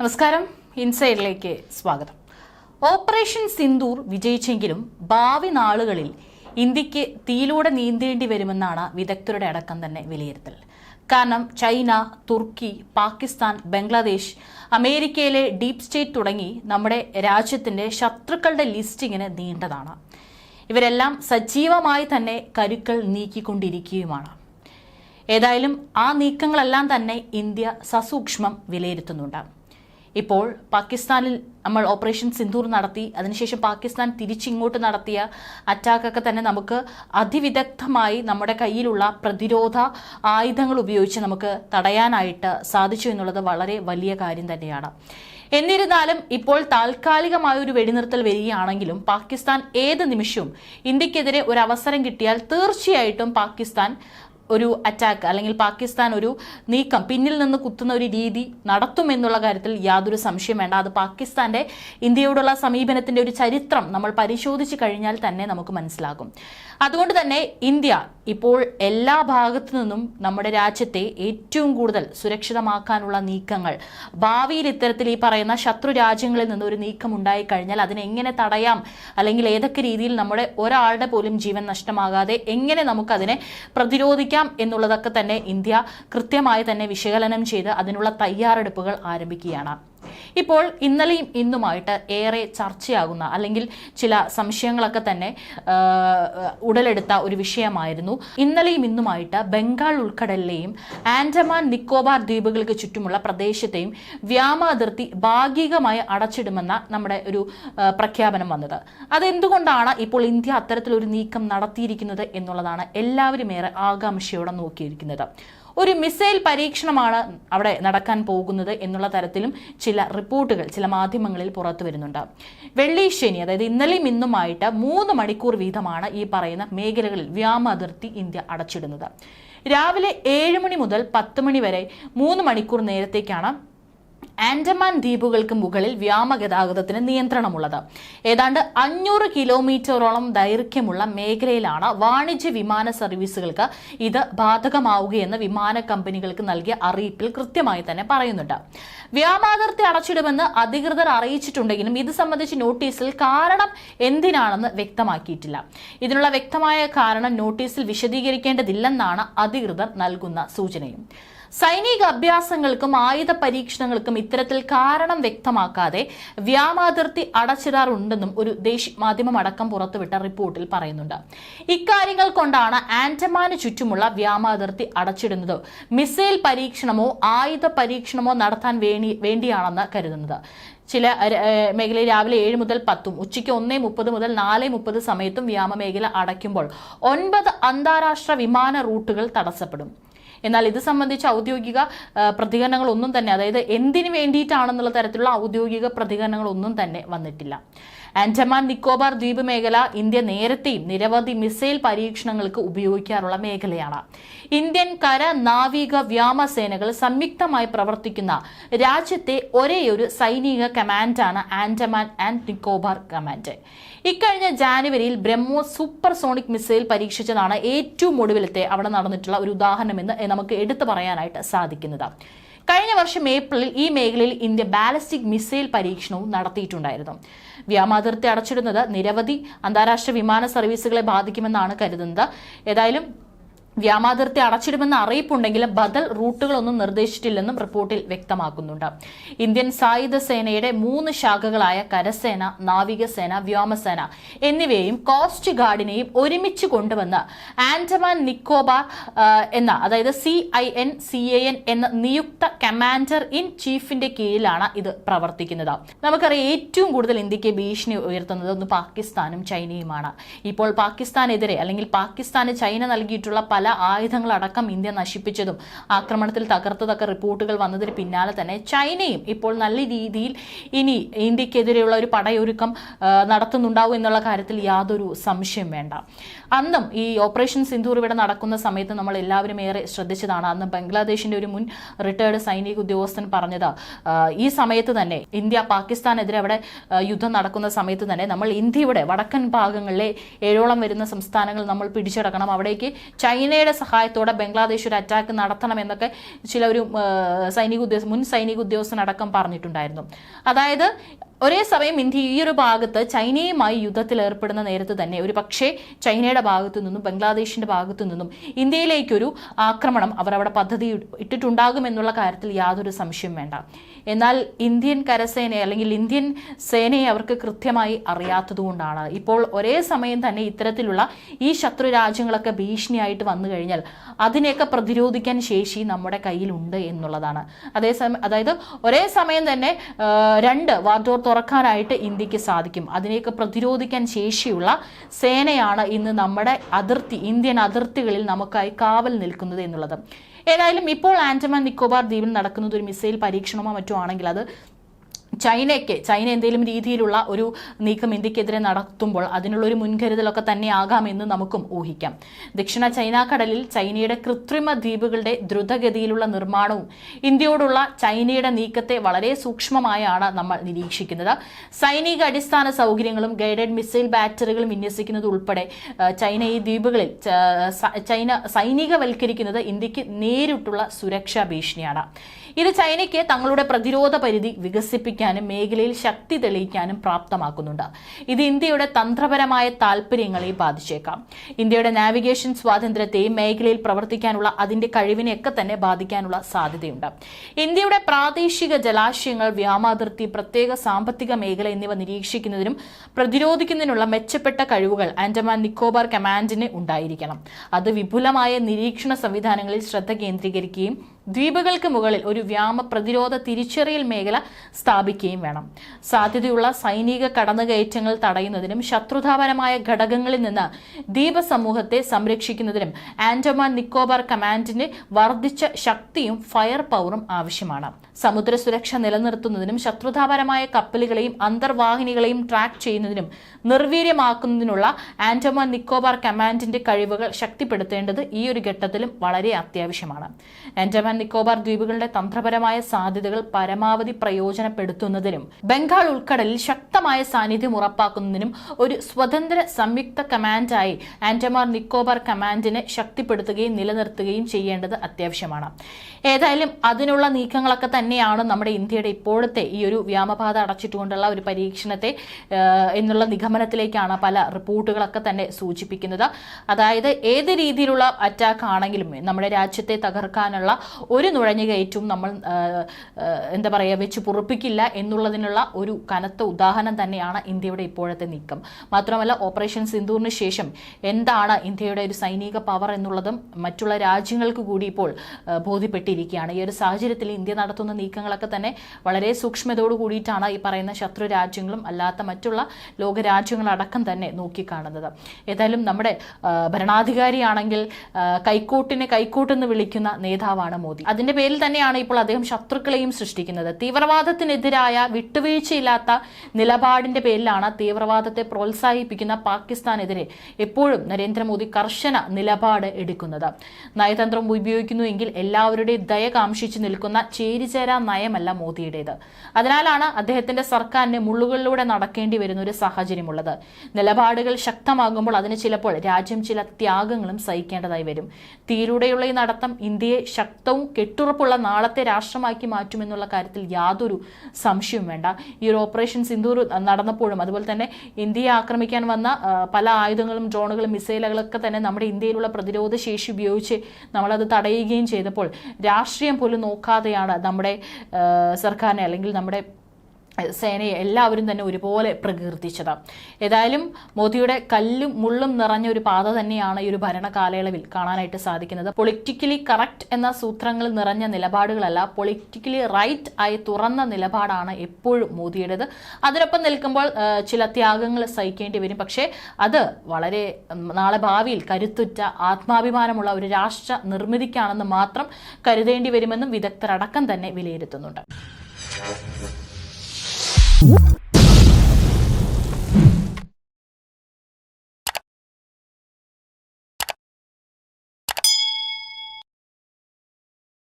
നമസ്കാരം. ഇൻസൈഡിലേക്ക് സ്വാഗതം. ഓപ്പറേഷൻ സിന്ദൂർ വിജയിച്ചെങ്കിലും ഭാവി നാളുകളിൽ ഇന്ത്യയ്ക്ക് തീയിലൂടെ നീന്തേണ്ടി വരുമെന്നാണ് വിദഗ്ധരുടെ അടക്കം തന്നെ വിലയിരുത്തൽ. കാരണം ചൈന തുർക്കി പാകിസ്ഥാൻ ബംഗ്ലാദേശ് അമേരിക്കയിലെ ഡീപ് സ്റ്റേറ്റ് തുടങ്ങി നമ്മുടെ രാജ്യത്തിന്റെ ശത്രുക്കളുടെ ലിസ്റ്റിങ്ങിന് നീണ്ടതാണ്. ഇവരെല്ലാം സജീവമായി തന്നെ കരുക്കൾ നീക്കിക്കൊണ്ടിരിക്കുകയുമാണ്. ഏതായാലും ആ നീക്കങ്ങളെല്ലാം തന്നെ ഇന്ത്യ സസൂക്ഷ്മം വിലയിരുത്തുന്നുണ്ട്. ഇപ്പോൾ പാകിസ്ഥാനിൽ നമ്മൾ ഓപ്പറേഷൻ സിന്ദൂർ നടത്തി അതിനുശേഷം പാകിസ്ഥാൻ തിരിച്ചിങ്ങോട്ട് നടത്തിയ അറ്റാക്കൊക്കെ തന്നെ നമുക്ക് അതിവിദഗ്ധമായി നമ്മുടെ കയ്യിലുള്ള പ്രതിരോധ ആയുധങ്ങൾ ഉപയോഗിച്ച് നമുക്ക് തടയാനായിട്ട് സാധിച്ചു എന്നുള്ളത് വളരെ വലിയ കാര്യം തന്നെയാണ്. എന്നിരുന്നാലും ഇപ്പോൾ താൽക്കാലികമായ ഒരു വെടിനിർത്തൽ വരികയാണെങ്കിലും പാകിസ്ഥാൻ ഏത് നിമിഷവും ഇന്ത്യക്കെതിരെ ഒരു അവസരം കിട്ടിയാൽ തീർച്ചയായിട്ടും പാകിസ്ഥാൻ ഒരു അറ്റാക്ക് അല്ലെങ്കിൽ പാകിസ്ഥാൻ ഒരു നീക്കം പിന്നിൽ നിന്ന് കുത്തുന്ന ഒരു രീതി നടത്തുമെന്നുള്ള കാര്യത്തിൽ യാതൊരു സംശയം വേണ്ട. അത് പാകിസ്ഥാന്റെ ഇന്ത്യയോടുള്ള സമീപനത്തിന്റെ ഒരു ചരിത്രം നമ്മൾ പരിശോധിച്ച് കഴിഞ്ഞാൽ തന്നെ നമുക്ക് മനസ്സിലാകും. അതുകൊണ്ട് തന്നെ ഇന്ത്യ ഇപ്പോൾ എല്ലാ ഭാഗത്തു നിന്നും നമ്മുടെ രാജ്യത്തെ ഏറ്റവും കൂടുതൽ സുരക്ഷിതമാക്കാനുള്ള നീക്കങ്ങൾ. ഭാവിയിൽ ഇത്തരത്തിൽ ഈ പറയുന്ന ശത്രു രാജ്യങ്ങളിൽ നിന്ന് ഒരു നീക്കം ഉണ്ടായി കഴിഞ്ഞാൽ അതിനെ എങ്ങനെ തടയാം അല്ലെങ്കിൽ ഏതൊക്കെ രീതിയിൽ നമ്മുടെ ഒരാളുടെ പോലും ജീവൻ നഷ്ടമാകാതെ എങ്ങനെ നമുക്കതിനെ പ്രതിരോധിക്കാം എന്നുള്ളതൊക്കെ തന്നെ ഇന്ത്യ കൃത്യമായി തന്നെ വിശകലനം ചെയ്ത് അതിനുള്ള തയ്യാറെടുപ്പുകൾ ആരംഭിക്കുകയാണ്. ഇപ്പോൾ ഇന്നലെയും ഇന്നുമായിട്ട് ഏറെ ചർച്ചയാകുന്ന അല്ലെങ്കിൽ ചില സംശയങ്ങളൊക്കെ തന്നെ ഉടലെടുത്ത ഒരു വിഷയമായിരുന്നു. ഇന്നലെയും ഇന്നുമായിട്ട് ബംഗാൾ ഉൾക്കടലിലെയും ആൻഡമാൻ നിക്കോബാർ ദ്വീപുകൾക്ക് ചുറ്റുമുള്ള പ്രദേശത്തെയും വ്യാമ അതിർത്തി ഭാഗികമായി അടച്ചിടുമെന്ന നമ്മുടെ ഒരു പ്രഖ്യാപനം വന്നത്. അതെന്തുകൊണ്ടാണ് ഇപ്പോൾ ഇന്ത്യ അത്തരത്തിലൊരു നീക്കം നടത്തിയിരിക്കുന്നത് എന്നുള്ളതാണ് എല്ലാവരും ഏറെ ആകാംക്ഷയോടെ നോക്കിയിരിക്കുന്നത്. ഒരു മിസൈൽ പരീക്ഷണമാണ് അവിടെ നടക്കാൻ പോകുന്നത് എന്നുള്ള തരത്തിലും ചില റിപ്പോർട്ടുകൾ ചില മാധ്യമങ്ങളിൽ പുറത്തു വരുന്നുണ്ട്. വെള്ളി ശനി അതായത് ഇന്നലെയും ഇന്നുമായിട്ട് മൂന്ന് മണിക്കൂർ വീതമാണ് ഈ പറയുന്ന മേഖലകളിൽ വ്യാമ അതിർത്തി ഇന്ത്യ അടച്ചിടുന്നത്. രാവിലെ ഏഴ് മണി മുതൽ പത്ത് മണി വരെ മൂന്ന് മണിക്കൂർ നേരത്തേക്കാണ് ആൻഡമാൻ ദ്വീപുകൾക്ക് മുകളിൽ വ്യോമഗതാഗതത്തിന് നിയന്ത്രണമുള്ളത്. ഏതാണ്ട് അഞ്ഞൂറ് കിലോമീറ്ററോളം ദൈർഘ്യമുള്ള മേഖലയിലാണ് വാണിജ്യ വിമാന സർവീസുകൾക്ക് ഇത് ബാധകമാവുകയെന്ന് വിമാന കമ്പനികൾക്ക് നൽകിയ അറിയിപ്പിൽ കൃത്യമായി തന്നെ പറയുന്നുണ്ട്. വ്യോമാതിർത്തി അടച്ചിടുമെന്ന് അധികൃതർ അറിയിച്ചിട്ടുണ്ടെങ്കിലും ഇത് സംബന്ധിച്ച് നോട്ടീസിൽ കാരണം എന്തിനാണെന്ന് വ്യക്തമാക്കിയിട്ടില്ല. ഇതിനുള്ള വ്യക്തമായ കാരണം നോട്ടീസിൽ വിശദീകരിക്കേണ്ടതില്ലെന്നാണ് അധികൃതർ നൽകുന്ന സൂചനയും. സൈനിക അഭ്യാസങ്ങൾക്കും ആയുധ പരീക്ഷണങ്ങൾക്കും ഇത്തരത്തിൽ കാരണം വ്യക്തമാക്കാതെ വ്യാമാതിർത്തി അടച്ചിടാറുണ്ടെന്നും ഒരു ദേശീയ മാധ്യമം അടക്കം പുറത്തുവിട്ട റിപ്പോർട്ടിൽ പറയുന്നുണ്ട്. ഇക്കാര്യങ്ങൾ കൊണ്ടാണ് ആൻഡമാന് ചുറ്റുമുള്ള വ്യാമാതിർത്തി അടച്ചിടുന്നത്. മിസൈൽ പരീക്ഷണമോ ആയുധ പരീക്ഷണമോ നടത്താൻ വേണ്ടി വേണ്ടിയാണെന്ന് കരുതുന്നത്. ചില മേഖലയിൽ രാവിലെ ഏഴ് മുതൽ പത്തും ഉച്ചയ്ക്ക് ഒന്നേ മുപ്പത് മുതൽ നാല് മുപ്പത് സമയത്തും വ്യാമമേഖല അടയ്ക്കുമ്പോൾ ഒൻപത് അന്താരാഷ്ട്ര വിമാന റൂട്ടുകൾ തടസ്സപ്പെടും. എന്നാൽ ഇത് സംബന്ധിച്ച് ഔദ്യോഗിക പ്രതികരണങ്ങൾ പ്രതികരണങ്ങളൊന്നും തന്നെ അതായത് എന്തിനു വേണ്ടിയിട്ടാണെന്നുള്ള തരത്തിലുള്ള ഔദ്യോഗിക പ്രതികരണങ്ങളൊന്നും തന്നെ വന്നിട്ടില്ല. ആൻഡമാൻ നിക്കോബാർ ദ്വീപ് മേഖല ഇന്ത്യ നേരത്തെയും നിരവധി മിസൈൽ പരീക്ഷണങ്ങൾക്ക് ഉപയോഗിക്കാറുള്ള മേഖലയാണ്. ഇന്ത്യൻ കര നാവിക വ്യോമസേനകൾ സംയുക്തമായി പ്രവർത്തിക്കുന്ന രാജ്യത്തെ ഒരേയൊരു സൈനിക കമാൻഡാണ് ആൻഡമാൻ ആൻഡ് നിക്കോബാർ കമാൻഡ്. ഇക്കഴിഞ്ഞ ജാനുവരിയിൽ ബ്രഹ്മോസ് സൂപ്പർ സോണിക് മിസൈൽ പരീക്ഷിച്ചതാണ് ഏറ്റവും ഒടുവിലത്തെ അവിടെ നടന്നിട്ടുള്ള ഒരു ഉദാഹരണമെന്ന് നമുക്ക് എടുത്തു പറയാനായിട്ട് സാധിക്കുന്നത്. കഴിഞ്ഞ വർഷം ഏപ്രിലിൽ ഈ മേഖലയിൽ ഇന്ത്യ ബാലിസ്റ്റിക് മിസൈൽ പരീക്ഷണവും നടത്തിയിട്ടുണ്ടായിരുന്നു. വ്യോമാതിർത്തി അടച്ചിടുന്നത് നിരവധി അന്താരാഷ്ട്ര വിമാന സർവീസുകളെ ബാധിക്കുമെന്നാണ് കരുതുന്നത്. ഏതായാലും വ്യാമാതിർത്തി അടച്ചിടുമെന്ന അറിയിപ്പുണ്ടെങ്കിലും ബദൽ റൂട്ടുകളൊന്നും നിർദ്ദേശിച്ചിട്ടില്ലെന്നും റിപ്പോർട്ടിൽ വ്യക്തമാക്കുന്നുണ്ട്. ഇന്ത്യൻ സായുധ സേനയുടെ മൂന്ന് ശാഖകളായ കരസേന നാവികസേന വ്യോമസേന എന്നിവയും കോസ്റ്റ് ഗാർഡിനെയും ഒരുമിച്ച് കൊണ്ടുവന്ന് ആൻഡമാൻ നിക്കോബാർ എന്ന അതായത് C I N C A N എന്ന നിയുക്ത കമാൻഡർ ഇൻ ചീഫിന്റെ കീഴിലാണ് ഇത് പ്രവർത്തിക്കുന്നത്. നമുക്കറിയാം ഏറ്റവും കൂടുതൽ ഇന്ത്യയ്ക്ക് ഭീഷണി ഉയർത്തുന്നത് ഒന്ന് പാകിസ്ഥാനും ചൈനയുമാണ്. ഇപ്പോൾ പാകിസ്ഥാനെതിരെ അല്ലെങ്കിൽ പാകിസ്ഥാന് ചൈന നൽകിയിട്ടുള്ള പല ആയുധങ്ങളടക്കം ഇന്ത്യ നശിപ്പിച്ചതും ആക്രമണത്തിൽ തകർത്തതൊക്കെ റിപ്പോർട്ടുകൾ വന്നതിന് പിന്നാലെ തന്നെ ചൈനയും ഇപ്പോൾ നല്ല രീതിയിൽ ഇനി ഇന്ത്യക്കെതിരെയുള്ള ഒരു പടയൊരുക്കം നടത്തുന്നുണ്ടാവും എന്നുള്ള കാര്യത്തിൽ യാതൊരു സംശയം വേണ്ട. അന്നും ഈ ഓപ്പറേഷൻ സിന്ധൂർ ഇവിടെ നടക്കുന്ന സമയത്ത് നമ്മൾ എല്ലാവരും ഏറെ ശ്രദ്ധിച്ചതാണ്. അന്ന് ബംഗ്ലാദേശിന്റെ ഒരു മുൻ റിട്ടയർഡ് സൈനിക ഉദ്യോഗസ്ഥൻ പറഞ്ഞത് ഈ സമയത്ത് തന്നെ ഇന്ത്യ പാകിസ്ഥാനെതിരെ അവിടെ യുദ്ധം നടക്കുന്ന സമയത്ത് തന്നെ നമ്മൾ ഇന്ത്യയുടെ വടക്കൻ ഭാഗങ്ങളിലെ ഏഴോളം വരുന്ന സംസ്ഥാനങ്ങൾ നമ്മൾ പിടിച്ചടക്കണം. അവിടേക്ക് ചൈന ചൈനയുടെ സഹായത്തോടെ ബംഗ്ലാദേശ് ഒരു അറ്റാക്ക് നടത്തണമെന്നൊക്കെ ചില ഒരു സൈനിക ഉദ്യോഗസ്ഥ മുൻ സൈനിക ഉദ്യോഗസ്ഥനടക്കം പറഞ്ഞിട്ടുണ്ടായിരുന്നു. അതായത് ഒരേ സമയം ഇന്ത്യ ഈ ഒരു ഭാഗത്ത് ചൈനയുമായി യുദ്ധത്തിൽ ഏർപ്പെടുന്ന നേരത്ത് തന്നെ ഒരു പക്ഷേ ചൈനയുടെ ഭാഗത്തു നിന്നും ബംഗ്ലാദേശിന്റെ ഭാഗത്തു നിന്നും ഇന്ത്യയിലേക്കൊരു ആക്രമണം അവർ അവിടെ പദ്ധതി ഇട്ടിട്ടുണ്ടാകുമെന്നുള്ള കാര്യത്തിൽ യാതൊരു സംശയവും വേണ്ട. എന്നാൽ ഇന്ത്യൻ കരസേനയെ അല്ലെങ്കിൽ ഇന്ത്യൻ സേനയെ അവർക്ക് കൃത്യമായി അറിയാത്തതുകൊണ്ടാണ്. ഇപ്പോൾ ഒരേ സമയം തന്നെ ഇത്തരത്തിലുള്ള ഈ ശത്രു രാജ്യങ്ങളൊക്കെ ഭീഷണിയായിട്ട് വന്നു കഴിഞ്ഞാൽ അതിനെയൊക്കെ പ്രതിരോധിക്കാൻ ശേഷി നമ്മുടെ കയ്യിലുണ്ട് എന്നുള്ളതാണ്. അതേസമയം അതായത് ഒരേ സമയം തന്നെ രണ്ട് വാർഡോർ തുറക്കാനായിട്ട് ഇന്ത്യയ്ക്ക് സാധിക്കും. അതിനെയൊക്കെ പ്രതിരോധിക്കാൻ ശേഷിയുള്ള സേനയാണ് ഇന്ന് നമ്മുടെ അതിർത്തി ഇന്ത്യൻ അതിർത്തികളിൽ നമുക്കായി കാവൽ നിൽക്കുന്നത് എന്നുള്ളത്. ഏതായാലും ഇപ്പോൾ ആൻഡമാൻ നിക്കോബാർ ദ്വീപിൽ നടക്കുന്നത് ഒരു മിസൈൽ പരീക്ഷണമോ മറ്റോ ആണെങ്കിൽ അത് ചൈനയ്ക്ക് ചൈന എന്തെങ്കിലും രീതിയിലുള്ള ഒരു നീക്കം ഇന്ത്യക്കെതിരെ നടത്തുമ്പോൾ അതിനുള്ളൊരു മുൻകരുതലൊക്കെ തന്നെ ആകാമെന്ന് നമുക്കും ഊഹിക്കാം. ദക്ഷിണ ചൈന കടലിൽ ചൈനയുടെ കൃത്രിമ ദ്വീപുകളുടെ ദ്രുതഗതിയിലുള്ള നിർമ്മാണവും ഇന്ത്യയോടുള്ള ചൈനയുടെ നീക്കത്തെ വളരെ സൂക്ഷ്മമായാണ് നമ്മൾ നിരീക്ഷിക്കുന്നത്. സൈനിക അടിസ്ഥാന സൗകര്യങ്ങളും ഗൈഡഡ് മിസൈൽ ബാറ്ററികളും വിന്യസിക്കുന്നത് ഉൾപ്പെടെ ചൈന ഈ ദ്വീപുകളിൽ ചൈന സൈനികവൽക്കരിക്കുന്നത് ഇന്ത്യയ്ക്ക് നേരിട്ടുള്ള സുരക്ഷാ ഭീഷണിയാണ്. ഇത് ചൈനയ്ക്ക് തങ്ങളുടെ പ്രതിരോധ പരിധി വികസിപ്പിക്കാനും മേഖലയിൽ ശക്തി തെളിയിക്കാനും പ്രാപ്തമാക്കുന്നുണ്ട്. ഇത് ഇന്ത്യയുടെ തന്ത്രപരമായ താൽപ്പര്യങ്ങളെ ബാധിച്ചേക്കാം. ഇന്ത്യയുടെ നാവിഗേഷൻ സ്വാതന്ത്ര്യത്തെയും മേഖലയിൽ പ്രവർത്തിക്കാനുള്ള അതിന്റെ കഴിവിനെയൊക്കെ തന്നെ ബാധിക്കാനുള്ള സാധ്യതയുണ്ട്. ഇന്ത്യയുടെ പ്രാദേശിക ജലാശയങ്ങൾ വ്യാമാതിർത്തി പ്രത്യേക സാമ്പത്തിക മേഖല എന്നിവ നിരീക്ഷിക്കുന്നതിനും പ്രതിരോധിക്കുന്നതിനുള്ള മെച്ചപ്പെട്ട കഴിവുകൾ ആൻഡമാൻ നിക്കോബാർ കമാൻഡിന് ഉണ്ടായിരിക്കണം. അത് വിപുലമായ നിരീക്ഷണ സംവിധാനങ്ങളിൽ ശ്രദ്ധ കേന്ദ്രീകരിക്കുകയും ദ്വീപുകൾക്ക് മുകളിൽ ഒരു വ്യാമ പ്രതിരോധ തിരിച്ചറിയൽ മേഖല സ്ഥാപിക്കുകയും വേണം. സാധ്യതയുള്ള സൈനിക കടന്നുകയറ്റങ്ങൾ തടയുന്നതിനും ശത്രുതാപരമായ ഘടകങ്ങളിൽ നിന്ന് ദ്വീപ സമൂഹത്തെ സംരക്ഷിക്കുന്നതിനും ആൻഡമാൻ നിക്കോബാർ കമാൻഡിന് വർദ്ധിച്ച ശക്തിയും ഫയർ പവറും ആവശ്യമാണ്. സമുദ്ര സുരക്ഷ നിലനിർത്തുന്നതിനും ശത്രുതാപരമായ കപ്പലുകളെയും അന്തർവാഹിനികളെയും ട്രാക്ക് ചെയ്യുന്നതിനും നിർവീര്യമാക്കുന്നതിനുള്ള ആൻഡമാൻ നിക്കോബാർ കമാൻഡിന്റെ കഴിവുകൾ ശക്തിപ്പെടുത്തേണ്ടത് ഈ ഒരു ഘട്ടത്തിലും വളരെ അത്യാവശ്യമാണ്. ആൻഡമാൻ നിക്കോബാർ ദ്വീപുകളുടെ തന്ത്രപരമായ സാധ്യതകൾ പരമാവധി പ്രയോജനപ്പെടുത്തുന്നതിനും ബംഗാൾ ഉൾക്കടലിൽ ശക്തമായ സാന്നിധ്യം ഉറപ്പാക്കുന്നതിനും ഒരു സ്വതന്ത്ര സംയുക്ത കമാൻഡായി ആൻഡമാൻ നിക്കോബാർ കമാൻഡിനെ ശക്തിപ്പെടുത്തുകയും നിലനിർത്തുകയും ചെയ്യേണ്ടത് അത്യാവശ്യമാണ്. ഏതായാലും അതിനുള്ള നീക്കങ്ങളൊക്കെ തന്നെയാണ് നമ്മുടെ ഇന്ത്യയുടെ ഇപ്പോഴത്തെ ഈ ഒരു വ്യാമപാത അടച്ചിട്ടുകൊണ്ടുള്ള ഒരു പരീക്ഷണത്തെ എന്നുള്ള നിഗമനത്തിലേക്കാണ് പല റിപ്പോർട്ടുകളൊക്കെ തന്നെ സൂചിപ്പിക്കുന്നത്. അതായത് ഏത് രീതിയിലുള്ള അറ്റാക്ക് ആണെങ്കിലും നമ്മുടെ രാജ്യത്തെ തകർക്കാനുള്ള ഒരു നുഴഞ്ഞു കയറ്റവും നമ്മൾ എന്താ പറയുക വെച്ച് പൊറുപ്പിക്കില്ല എന്നുള്ളതിനുള്ള ഒരു കനത്ത ഉദാഹരണം തന്നെയാണ് ഇന്ത്യയുടെ ഇപ്പോഴത്തെ നീക്കം. മാത്രമല്ല ഓപ്പറേഷൻ സിന്ദൂറിന് ശേഷം എന്താണ് ഇന്ത്യയുടെ ഒരു സൈനിക പവർ എന്നുള്ളതും മറ്റുള്ള രാജ്യങ്ങൾക്ക് കൂടി ഇപ്പോൾ ബോധ്യപ്പെട്ടിരിക്കുകയാണ്. ഈ ഒരു സാഹചര്യത്തിൽ ഇന്ത്യ നടത്തുന്ന നീക്കങ്ങളൊക്കെ തന്നെ വളരെ സൂക്ഷ്മതയോട് കൂടിയിട്ടാണ് ഈ പറയുന്ന ശത്രു രാജ്യങ്ങളും അല്ലാത്ത മറ്റുള്ള ലോകരാജ്യങ്ങളടക്കം തന്നെ നോക്കിക്കാണുന്നത്. ഏതായാലും നമ്മുടെ ഭരണാധികാരിയാണെങ്കിൽ കൈക്കോട്ടിനെ കൈക്കോട്ടെന്ന് വിളിക്കുന്ന നേതാവാണ് മോദി. അതിന്റെ പേരിൽ തന്നെയാണ് ഇപ്പോൾ അദ്ദേഹം ശത്രുക്കളെയും സൃഷ്ടിക്കുന്നത്. തീവ്രവാദത്തിനെതിരായ വിട്ടുവീഴ്ചയില്ലാത്ത നിലപാടിന്റെ പേരിലാണ് തീവ്രവാദത്തെ പ്രോത്സാഹിപ്പിക്കുന്ന പാകിസ്ഥാനെതിരെ എപ്പോഴും നരേന്ദ്രമോദി കർശന നിലപാട് എടുക്കുന്നത്. നയതന്ത്രം ഉപയോഗിക്കുന്നുവെങ്കിൽ എല്ലാവരുടെയും ദയ കാംക്ഷിച്ചു നിൽക്കുന്ന ചേരിചേരാ നയമല്ല മോദിയുടേത്. അതിനാലാണ് അദ്ദേഹത്തിന്റെ സർക്കാരിന് മുള്ളുകളിലൂടെ നടക്കേണ്ടി വരുന്ന ഒരു സാഹചര്യമുള്ളത്. നിലപാടുകൾ ശക്തമാകുമ്പോൾ അതിന് ചിലപ്പോൾ രാജ്യം ചില ത്യാഗങ്ങളും സഹിക്കേണ്ടതായി വരും. തീരൂടെയുള്ള ഈ നടത്തം ഇന്ത്യയെ ശക്തവും കെട്ടുറപ്പുള്ള നാളത്തെ രാഷ്ട്രമാക്കി മാറ്റുമെന്നുള്ള കാര്യത്തിൽ യാതൊരു സംശയവും വേണ്ട. ഈ ഒരു ഓപ്പറേഷൻ സിന്ദൂർ നടന്നപ്പോഴും അതുപോലെ തന്നെ ഇന്ത്യയെ ആക്രമിക്കാൻ വന്ന പല ആയുധങ്ങളും ഡ്രോണുകളും മിസൈലുകളൊക്കെ തന്നെ നമ്മുടെ ഇന്ത്യയിലുള്ള പ്രതിരോധ ശേഷി ഉപയോഗിച്ച് നമ്മളത് തടയുകയും ചെയ്തപ്പോൾ രാഷ്ട്രീയം പോലും നോക്കാതെയാണ് നമ്മുടെ സർക്കാരിനെ അല്ലെങ്കിൽ നമ്മുടെ സേനയെ എല്ലാവരും തന്നെ ഒരുപോലെ പ്രകീർത്തിച്ചത്. ഏതായാലും മോദിയുടെ കല്ലും മുള്ളും നിറഞ്ഞ ഒരു പാത തന്നെയാണ് ഈ ഒരു ഭരണ കാലയളവിൽ കാണാനായിട്ട് സാധിക്കുന്നത്. പൊളിറ്റിക്കലി കറക്റ്റ് എന്ന സൂത്രങ്ങൾ നിറഞ്ഞ നിലപാടുകളല്ല പൊളിറ്റിക്കലി റൈറ്റ് ആയി തുറന്ന നിലപാടാണ് എപ്പോഴും മോദിയുടേത്. അതിനൊപ്പം നിൽക്കുമ്പോൾ ചില ത്യാഗങ്ങൾ സഹിക്കേണ്ടി വരും. പക്ഷേ അത് വളരെ നാളെ ഭാവിയിൽ കരുത്തുറ്റ ആത്മാഭിമാനമുള്ള ഒരു രാഷ്ട്ര നിർമ്മിതിക്കാണെന്ന് മാത്രം കരുതേണ്ടി വരുമെന്നും വിദഗ്ധരടക്കം തന്നെ വിലയിരുത്തുന്നുണ്ട്. Whoop!